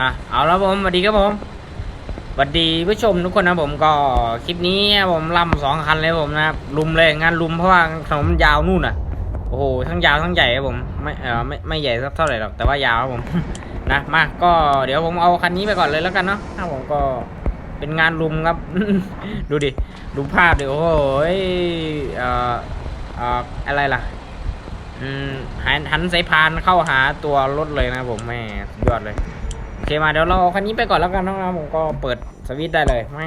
อะเอาแล้วผมสวัสดีครับผมสวัสดีผู้ชมทุกคนนะผมก็คลิปนี้ผมล่ำสองคันเลยผมนะครับลุมเลยงานลุมเพราะว่าถนนมันยาวนู่นอะโอ้โหทั้งยาวทั้งใหญ่ครับผมไม่เออไม่ไม่ใหญ่สักเท่าไหร่หรอกแต่ว่ายาวครับผมนะมาก็เดี๋ยวผมเอาคันนี้ไปก่อนเลยแล้วกันเนาะถ้าผมก็เป็นงานลุมครับ ดูดิดูภาพดิโอ้โหเอ่อเอ่ออะไรล่ะอืมหันหันสายพานเข้าหาตัวรถเลยนะผมแม่ยอดเลย อเคมาเดี๋ยวเราเอาคันนี้ไปก่อนแล้วกันนะครับผมก็เปิดสวิตช์ได้เลย ไม่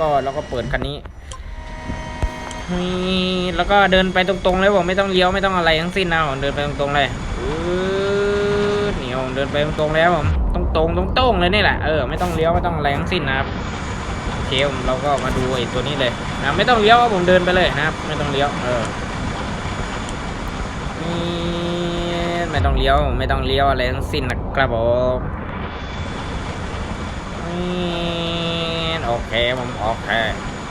ก็เราก็เปิดคันนี้มีแล้วก็เดินไปตรงๆเลยผมไม่ต้องเลี้ยวไม่ต้องอะไรทั้งสิ้นนะผมเดินไปตรงๆเลยอืดนี่ผมเดินไปตรงๆเลยครับผมตรงๆตรงๆเลยนี่แหละเออไม่ต้องเลี้ยวไม่ต้องอะไรทั้งสิ้นนะครับโอเคผมเราก็มาดูไอ้ตัวนี้เลยนะไม่ต้องเลี้ยวผมเดินไปเลยนะครับไม่ต้องเลี้ยวเออนี่ ไม่ต้องเลี้ยว ไม่ต้องเลี้ยวอะไรทั้งสิ้นนะครับผมโอเคผมโอเค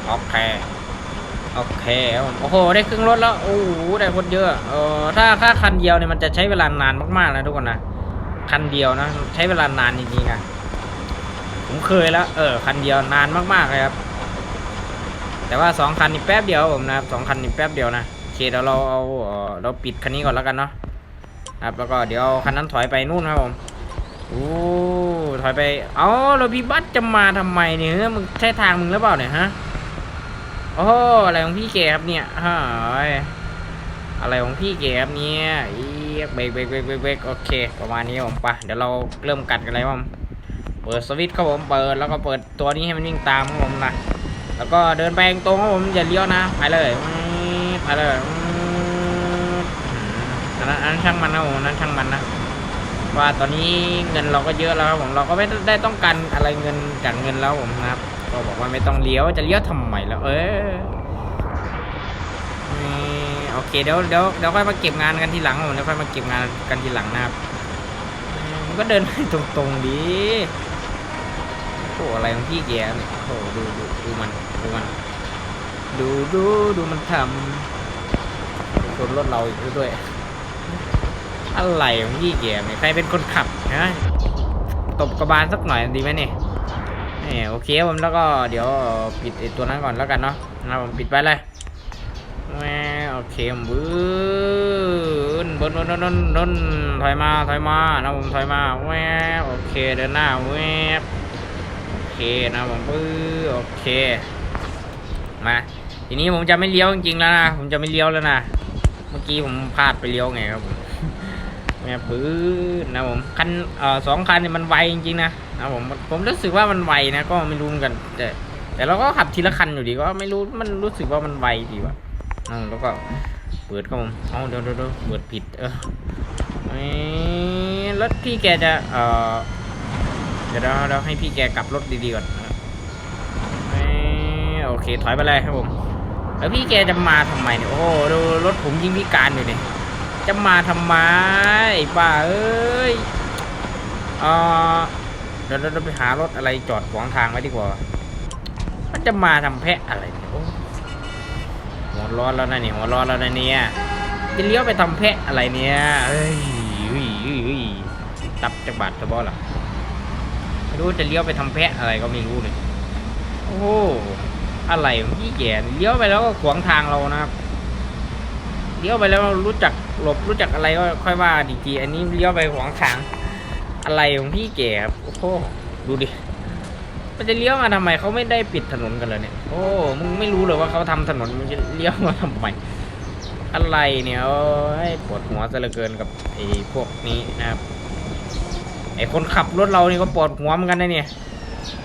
โอเคโอเคผมโอ้โหได้ครึ่งรถแล้วโอ้โหได้คนเยอะเออถ้าถ้าคันเดียวเนี่ยมันจะใช้เวลานานมากๆนะทุกคนนะคันเดียวนะใช้เวลานานจริงๆอะผมเคยแล้วเออคันเดียวนานมากๆเลยครับ แต่ว่าสองคันนี่แป๊บเดียวผมนะครับสองคันนี่แป๊บเดียวนะโอเคเดี๋ยวเราเอาเราปิดคันนี้ก่อนแล้วกันเนาะ ครับแล้วก็เดี๋ยวคันนั้นถอยไปนู่นครับผมโอ้ถอยไปเอาเราพี่บัสจะมาทำไมเนี่ยเฮ้ยมึงใช่ทางมึงหรือเปล่าเนี่ยฮะโอ้อะไรของพี่เกครับเนี่ยฮ้ยอะไรของพี่เกครับเนี่ยอีเบรกเบรกเบรกเบรกโอเค ประมาณนี้ผมไปเดี๋ยวเราเริ่มกัดกันเลยครับผมเปิดสวิตช์ครับผมเปิดแล้วก็เปิดตัวนี้ให้มันวิ่งตามครับผมนะแล้วก็เดินไปตรงครับผมอย่าเลี้ยวนะไปเลยไปเลย นนั้นอันนั้นช่างมันนะผมนั้นช่างมันนะว่าตอนนี้เงินเราก็เยอะแล้วครับผมเราก็ไม่ได้ต้องการอะไรเงินจากเงินแล้วผมนะครับก็บอกว่าไม่ต้องเลี้ยวจะเลี้ยวทำไมแล้ว เออนี่โอเคเดี๋ยวเดี๋ยวเดี๋ยวค่อยมาเก็บงานกันทีหลังผมเดี๋ยวค่อยมาเก็บงานกันทีหลังนะครับมันก็เดินไปตรงๆดีโอ้อะไรของพี่แกเนี่ยโอ้ดูดูดูมันดูมัน ดูดูดูมันทำชนรถเราอีกด้วย อะไรของพี่แกเนี่ยใครเป็นคนขับฮะตบกระบาลสักหน่อยดีไหมเนี่ยเนี่ยโอเคผมแล้วก็เดี๋ยวปิดไอตัวนั้นก่อนแล้วกันเนาะนะผมปิดไปเลยแมโอเคผมบื้นบนบนบนบนบนถอยมาถอยมานะผมถอยมาแวโอเคเดินหน้าแวโอเคนะผมปื้อโอเคมาทีนี้ผมจะไม่เลี้ยวจริงๆแล้วนะผมจะไม่เลี้ยวแล้วนะ เมื่อกี้ผมพลาดไปเลี้ยวไงครับผมแม่ปื้อนะผมคันเอ่อสองคันเนี่ยมันไวจริงๆนะนะผมผมรู้สึกว่ามันไวนะก็ไม่รู้เหมือนกัน แต่ แต่เราก็ขับทีละคันอยู่ดีก็ไม่รู้มันรู้สึกว่ามันไวดีว่ะอืมแล้วก็เปิดครับผมเอาเดี๋ยวเดี๋ยวเดี๋ยวเปิดผิดเออเอ้ยรถพี่แกจะเอ่อเดี๋ยวเราเราให้พี่แกกลับรถดีๆก่อนนะครับเอ้ยโอเคถอยไปเลยครับผม แล้วพี่แกจะมาทำไมเนี่ยโอ้โหดูรถผมยิงพิการอยู่เนี่ยจะมาทำไมป้าเอ้ยเออเดี๋ยวเราไปหารถอะไรจอดขวางทางไว้ดีกว่ามันจะมาทำแพะอะไรเนี่ยโอ้หัวร้อนแล้วนะเนี่ยหัวร้อนแล้วนะเนี่ยจะเลี้ยวไปทำแพะอะไรเนี่ยเอ้ยเฮ้ยเฮ้ยเฮ้ยตับจากบาดจะบอหรอไม่รู้จะเลี้ยวไปทำแพะอะไรก็ไม่รู้เลยโอ้ อะไรของพี่แก่เลี้ยวไปแล้วก็ขวางทางเรานะครับเลี้ยวไปแล้วรู้จักหลบรู้จักอะไรก็ค่อยว่าดีจีอันนี้เลี้ยวไปขวางทาง อะไรของพี่แก่ครับโอ้โหดูดิมันจะเลี้ยวมาทำไมเขาไม่ได้ปิดถนนกันเลยเนี่ยโอ้มึงไม่รู้เลยว่าเขาทำถนนมึงจะเลี้ยวมาทำไมอะไรเนี่ยโอ้ยปวดหัวซะเหลือเกินกับไอ้พวกนี้นะครับไอ้คนขับรถเรานี่ก็ปวดหัวเหมือนกันนะเนี่ย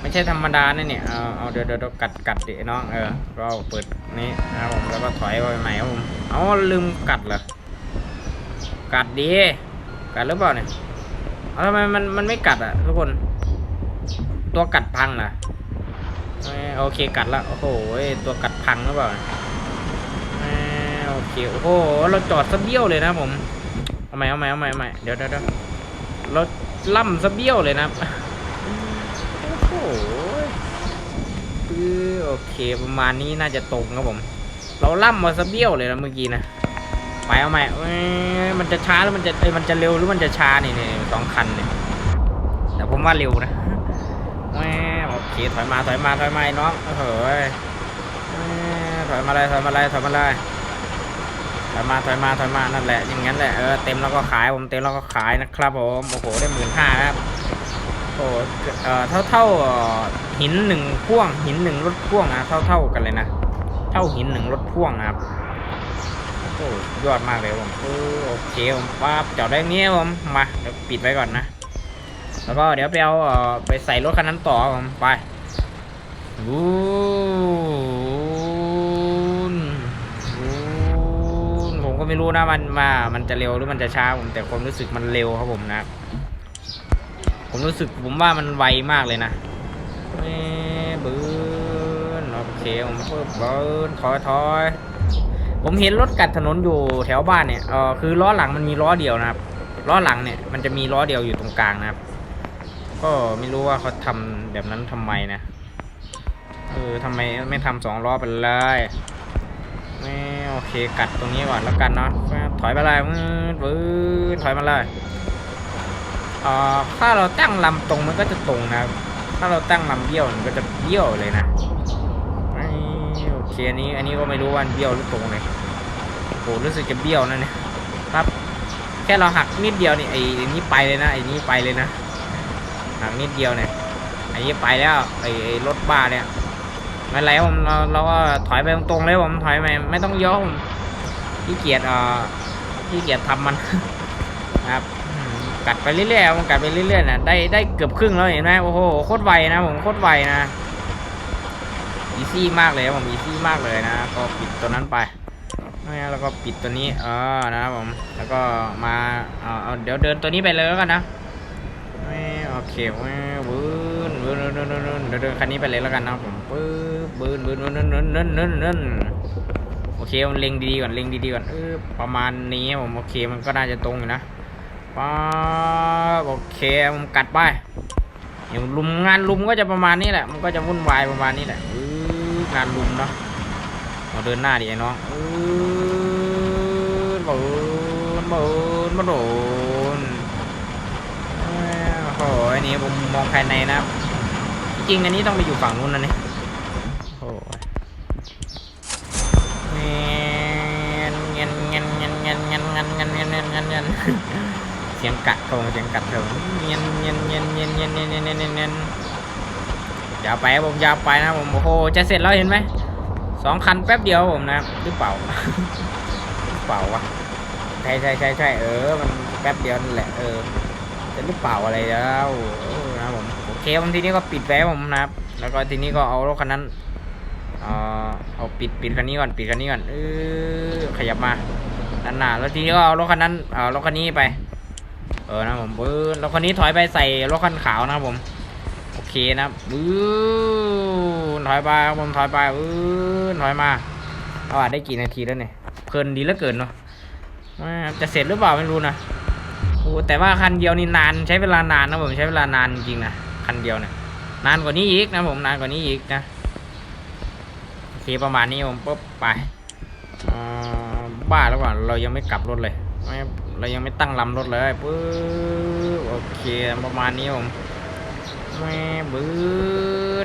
ไม่ใช่ธรรมดานะเนี่ย เอาเอาเดี๋ยวเดี๋ยวกัดกัดดิน้อง เออ ก็เปิดนี้นะครับผม แล้วก็ถอยไปใหม่ครับผม เอาลืมกัดเหรอ กัดดี กัดหรือเปล่าเนี่ย เอาทำไมมันมันไม่กัดอะทุกคน ตัวกัดพังเหรอโอเคกัดละ โอ้โห ตัวกัดพังหรือเปล่าโอเค โอ้โห เราจอดซะเบี้ยวเลยนะผม เอาใหม่เอาใหม่เอาใหม่เอาใหม่เดี๋ยวเดี๋ยวเดี๋ยวเราล่ำซะเบี้ยวเลยนะ โอ้โหคื อโอเคประมาณนี้น่าจะตรงครับผม เราล่ำมาซะเบี้ยวเลยนะเมื่อกี้นะไปเอาใหม่มันจะช้าหรือมันจะเอ้ยมันจะเร็วหรือมันจะช้านี่นี่สองคันเนี่ยแต่ผมว่าเร็วนะแหมโอเคถอยมาถอยมาถอยมาน้องโอ้โหยถอยมาเลยถอยมาเลยถอยมาเลยถอยมาถอยมาถอยมานั่นแหละอย่างงั้นแหละเออเต็มแล้วก็ขายผมเต็มแล้วก็ขายนะครับผมโอ้โหได้หมื่นห้าครับ โอ้เออเท่าเท่าหินหนึ่งพ่วง หินหนึ่งรถพ่วงนะเท่าเท่ากันเลยนะเท่าหินหนึ่งรถพ่วงนะครับโอ้ยอดมากเลยผมเอโอเคผมปั๊บจอดได้อย่างงี้ครับผมมาเดี๋ยวปิดไว้ก่อนนะแล้วก็เดี๋ยวไปเอาเออไปใส่รถคันนั้นต่อผมไปวูนวูนผมก็ไม่รู้นะมันมามันจะเร็วหรือมันจะช้าผมแต่ความรู้สึกมันเร็วครับผมนะ ผมรู้สึกผมว่ามันไวมากเลยนะเอ้ยบืนโอเคผมเพิ่มบืนถอยถอยผมเห็นรถกัดถนนอยู่แถวบ้านเนี่ยเออคือล้อหลังมันมีล้อเดียวนะครับล้อหลังเนี่ยมันจะมีล้อเดียวอยู่ตรงกลางนะครับ ก็ไม่รู้ว่าเขาทำแบบนั้นทำไมนะเออทำไมไม่ทำสองล้อไปเลยไม่โอเคกัดตรงนี้ก่อนแล้วกันเนาะถอยมาเลยมืดปื้ดถอยมาเลย เอ่อถ้าเราตั้งลำตรงมันก็จะตรงนะ ถ้าเราตั้งลำเบี้ยวมันก็จะเบี้ยวเลยนะโอเคอันนี้ อันนี้ก็ไม่รู้ว่าเบี้ยวหรือตรงเลยโหรู้สึกจะเบี้ยวนะเนี่ยครับแค่เราหักนิดเดียวนี่ไอ้นี้ไปเลยนะไอ้นี้ไปเลยนะหักนิดเดียวเนี่ยไอ้นี้ไปแล้วไอ้รถบ้าเนี่ยไม่ไรผมเราเราก็ถอยไปตรงๆเลยผมถอยไปไม่ต้องย่อมขี้เกียจเอ่อขี้เกียจทำมันครับ กัดไปเรื่อยๆผมกัดไปเรื่อยๆนะได้ได้เกือบครึ่งแล้วเห็นไหมโอ้โหโคตรไวนะผมโคตรไวนะอีซี่มากเลยผมอีซี่มากเลยนะก็ปิดตัวนั้นไปแล้วก็ปิดตัวนี้เออนะผมแล้วก็มาเออเดี๋ยวเดินตัวนี้ไปเลยแล้วกันนะโอเคบื้นบื้นบื้นบื้นเดินเดินคันนี้ไปเลยแล้วกันนะผมปื้บบื้นบื้นบื้นบื้นบื้นบึ้นโอเคมันเล็งดีๆก่อนเล็งดีๆก่อนเออประมาณนี้ผมโอเคมันก็น่าจะตรงอยู่นะ ป๊าโอเคผมกัดไปอย่างลุมงานลุมก็จะประมาณนี้แหละ มันก็จะวุ่นวายประมาณนี้แหละงานลุมเนาะมาเดินหน้าดิไอ้น้องอื้อบูนบูนมาโดนโอ้โหอันนี้ผมมองภายในนะ จริงอันนี้ต้องไปอยู่ฝั่งนู้นนะเนี่ย สียงกัดโครงเสียงกัดโครงเงียนเงียนเงียนเงียนเงียนเงียนเงียนเงียนเงียนเงียนยาวไปผมยาวไปนะผมโอ้โหจะเสร็จแล้วเห็นไหมสองคันแป๊บเดียวผมนะหรือเปล่าหรือเปล่าวะใช่ใช่ใช่ใช่เออมันแป๊บเดียวนั่นแหละเออจะหรือเปล่าอะไรแล้วนะผมโอเคผมทีนี้ก็ปิดแฟ้ผมนะครับ แล้วก็ทีนี้ก็เอารถคันนั้นเออเอาปิดปิดคันนี้ก่อนปิดคันนี้ก่อนเออขยับมาด้านหน้าแล้วทีนี้ก็เอารถคันนั้นเอารถคันนี้ไป เออนะผมปื้นแล้วคนนี้ถอยไปใส่รถคันขาวนะครับผม โอเคนะปื้นถอยไปครับผมถอยไปปื้นถอยมาเอาอะได้กี่นาทีแล้วเนี่ยเพลินดีเหลือเกินเนาะจะเสร็จหรือเปล่าไม่รู้นะโอ้แต่ว่าคันเดียวนี่นานใช้เวลานานนะผมใช้เวลานานจริงนะคันเดียวเนี่ยนานกว่านี้อีกนะผมนานกว่านี้อีกนะโอเคประมาณนี้ผมปุ๊บไปอ่าบ้าแล้วก่อนเรายังไม่กลับรถเลยไม่ เรายังไม่ตั้งลำรถเลยปึ๊บโอเคประมาณนี้ผมแม่บื้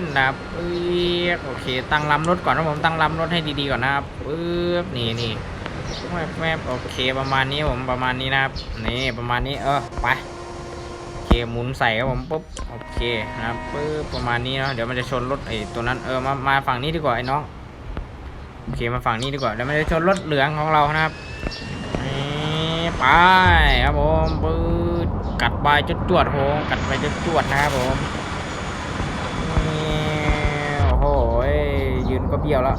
นนะครับปึ๊บโอเค ตั้งลำรถก่อนนะผมตั้งลำรถให้ดีๆก่อนนะครับปึ๊บนี่นี่แวบแวบโอเคประมาณนี้ผมประมาณนี้นะครับนี่ประมาณนี้เออไปโอเคหมุนใส่ครับผมปุ๊บโอเคนะครับปึ๊บประมาณนี้เนาะเดี๋ยวมันจะชนรถไอ้ตัวนั้นเออมามาฝั่งนี้ดีกว่าไอ้น้องโอเคมาฝั่งนี้ดีกว่าเดี๋ยวมันจะชนรถเหลืองของเรานะครับ ไปครับผมปืดกัดใบจุดจวดโหกัดใบจุดจวดนะครับผมโอ้โหยืนก็เบี้ยวแล้ว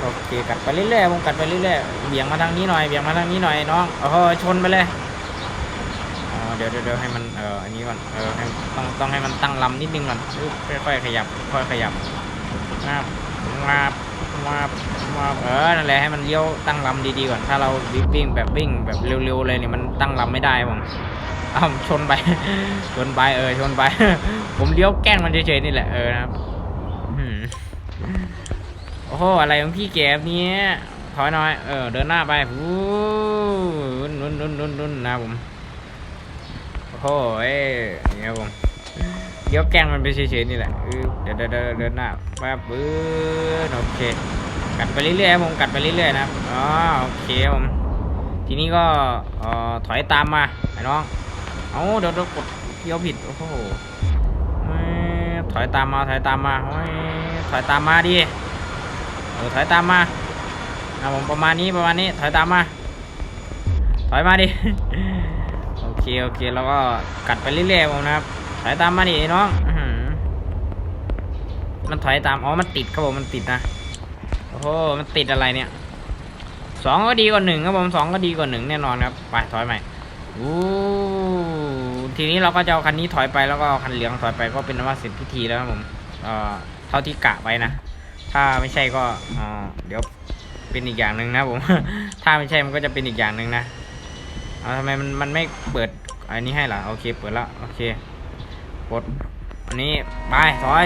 โอเคกัดไปเรื่อยๆผมกัดไปเรื่อยๆเบี่ยงมาทางนี้หน่อยเบี่ยงมาทางนี้หน่อยน้องโอ้โหชนไปเลยเดี๋ยวเดี๋ยวให้มันเอออันนี้ก่อนเออให้ต้องต้องให้มันตั้งลำนิดนึงก่อนค่อยๆขยับค่อยๆขยับงับงับ มามาเออนั่นแหละให้มันเลี้ยวตั้งลำดีๆก่อนถ้าเราวิ่งแบบวิ่งแบบเร็วๆเลยเนี่ยมันตั้งลำไม่ได้ผมอ้าวชนไปชนไปเออชนไป ผมเลี้ยวแกล้งมันเฉยๆนี่แหละเออนะครับโอ้โหอะไรของพี่แกบเนี้ยถอยหน่อยเออเดินหน้าไปวู้นุ่นนุ่นนุ่นนุ่นนะผมโหเอ้ยอย่างเงี้ยผม เดี๋ยวแกล้งมันไปเฉยๆนี่แหละเดี๋ยวเดี๋ยวเดี๋ยวเดินหน้าแป๊บปื้อโอเค กัดไปเรื่อยๆผมกัดไปเรื่อยๆนะอ๋อโอเคผมทีนี้ก็เอ่อถอยตามมาไอ้น้องเอาเดี๋ยวเดี๋ยวกดเที่ยวผิดโอ้โหถอยตามมาถอยตามมาถอยตามมาดิเออถอยตามมาอะผมประมาณนี้ประมาณนี้ถอยตามมา ถอยมาดิโอเคโอเคแล้วก็กัดไปเรื่อยๆผมนะครับ ถอยตามมาดิไอ้น้องมันถอยตาม อ๋อ มันติดครับผม มันติดนะ โอ้โห มันติดอะไรเนี่ย สองก็ดีกว่าหนึ่งครับผมสองก็ดีกว่าหนึ่งแน่นอนครับ ไปถอยใหม่อู้ทีนี้เราก็จะเอาคันนี้ถอยไปแล้วก็เอาคันเหลืองถอยไปก็เป็นว่าเสร็จพิธีแล้วครับผม เอ่อ เท่าที่กะไว้นะ ถ้าไม่ใช่ก็เอ่อเดี๋ยวเป็นอีกอย่างหนึ่งนะผม ถ้าไม่ใช่มันก็จะเป็นอีกอย่างหนึ่งนะ เอาทำไมมันมันไม่เปิดอันนี้ให้ล่ะโอเค เปิดแล้ว โอเค กดอันนี้ไปถอย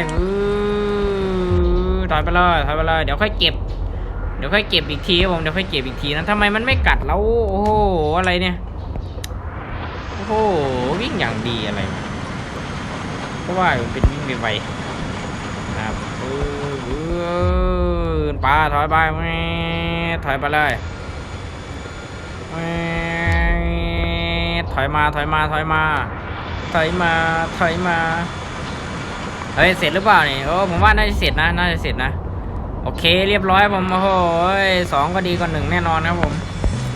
ถอยไปเลยถอยไปเลยเดี๋ยวค่อยเก็บ เดี๋ยวค่อยเก็บอีกทีผมเดี๋ยวค่อยเก็บอีกทีนะทำไมมันไม่กัดแล้วโอ้โหอะไรเนี่ยโอ้โหวิ่งอย่างดีอะไรเนี่ยเพราะว่ามันเป็นวิ่งไวนะครับเออเอปลาถอยไปแม่ถอยไปเลยแม่ถอยมาถอยมาถอยมา ถอยมาถอยมาเฮ้ยเสร็จหรือเปล่านี่โอ้ผมว่าน่าจะเสร็จนะน่าจะเสร็จนะโอเค เรียบร้อยผมโอ้โหสองก็ดีกว่าหนึ่งแน่นอนนะครับผม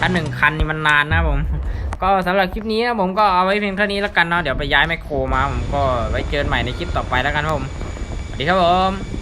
ถ้าหนึ่งคันนี่มันนานนะผมก็สำหรับคลิปนี้นะผมก็เอาไว้เพียงเท่านี้แล้วกันเนาะเดี๋ยวไปย้ายไมโครมาผมก็ไว้เจอใหม่ในคลิปต่อไปแล้วกันครับผมสวัสดีครับผม